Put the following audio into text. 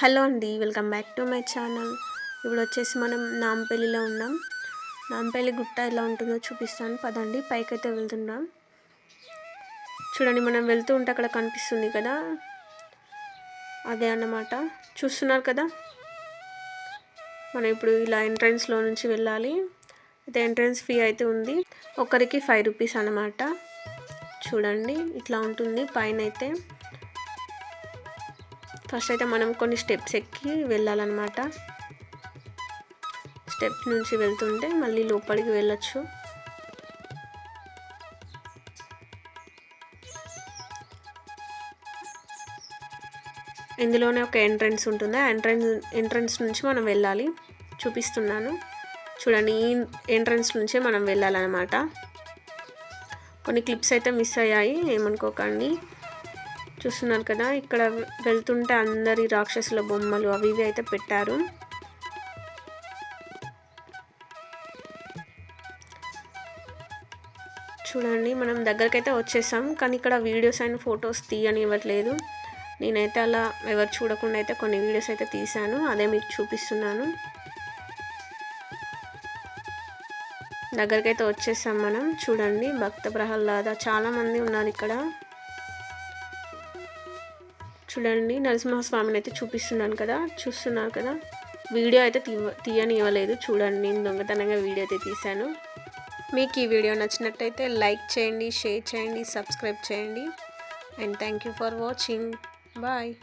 Hello అండి welcome back to my channel. ఇప్పుడు వచ్చేసి మనం నాంపల్లిలో ఉన్నాం. నాంపల్లి గుట్ట ఎలా ఉంటుందో చూపిస్తాను. పదండి పైకైతే వెళ్తున్నాం చూడండి మనం వెళ్తూ ఉంటే అక్కడ కనిపిస్తుంది కదా? అదే అన్నమాట. చూస్తున్నారు కదా? మనం ఇప్పుడు ఇలా ఎంట్రన్స్లో నుంచి వెళ్ళాలి. అయితే ఎంట్రన్స్ ఫీ అయితే ఉంది. ఒకరికి ఫైవ్ రూపీస్ అన్నమాట. చూడండి ఇట్లా ఉంటుంది. పైన అయితే ఫస్ట్ అయితే మనం కొన్ని స్టెప్స్ ఎక్కి వెళ్ళాలన్నమాట. స్టెప్ నుంచి వెళ్తుంటే మళ్ళీ లోపలికి వెళ్ళొచ్చు. ఇందులోనే ఒక ఎంట్రన్స్ ఉంటుంది. ఆ ఎంట్రన్స్ ఎంట్రన్స్ నుంచి మనం వెళ్ళాలి. చూపిస్తున్నాను. చూడండి ఈ ఎంట్రన్స్ నుంచే మనం వెళ్ళాలన్నమాట. కొన్ని క్లిప్స్ అయితే మిస్ అయ్యాయి. ఏమనుకోకండి. చూస్తున్నారు కదా ఇక్కడ వెళ్తుంటే అందరి రాక్షసుల బొమ్మలు అవి ఇవి అయితే పెట్టారు. చూడండి మనం దగ్గరకైతే వచ్చేసాం కానీ ఇక్కడ వీడియోస్ అండ్ ఫొటోస్ తీయనివ్వట్లేదు. నేనైతే అలా ఎవరు చూడకుండా అయితే కొన్ని వీడియోస్ అయితే తీశాను అదే మీకు చూపిస్తున్నాను. దగ్గరకైతే వచ్చేసాం మనం చూడండి భక్త ప్రహ్లాద చాలామంది ఉన్నారు ఇక్కడ. చూడండి. నరసింహస్వామిని అయితే చూపిస్తున్నాను కదా. చూస్తున్నారు కదా. వీడియో అయితే తీయ తీయనివ్వలేదు. చూడండి. నేను దొంగతనంగా వీడియో అయితే తీశాను. మీకు ఈ వీడియో నచ్చినట్టయితే లైక్ చేయండి షేర్ చేయండి సబ్స్క్రైబ్ చేయండి. And thank you for watching. Bye.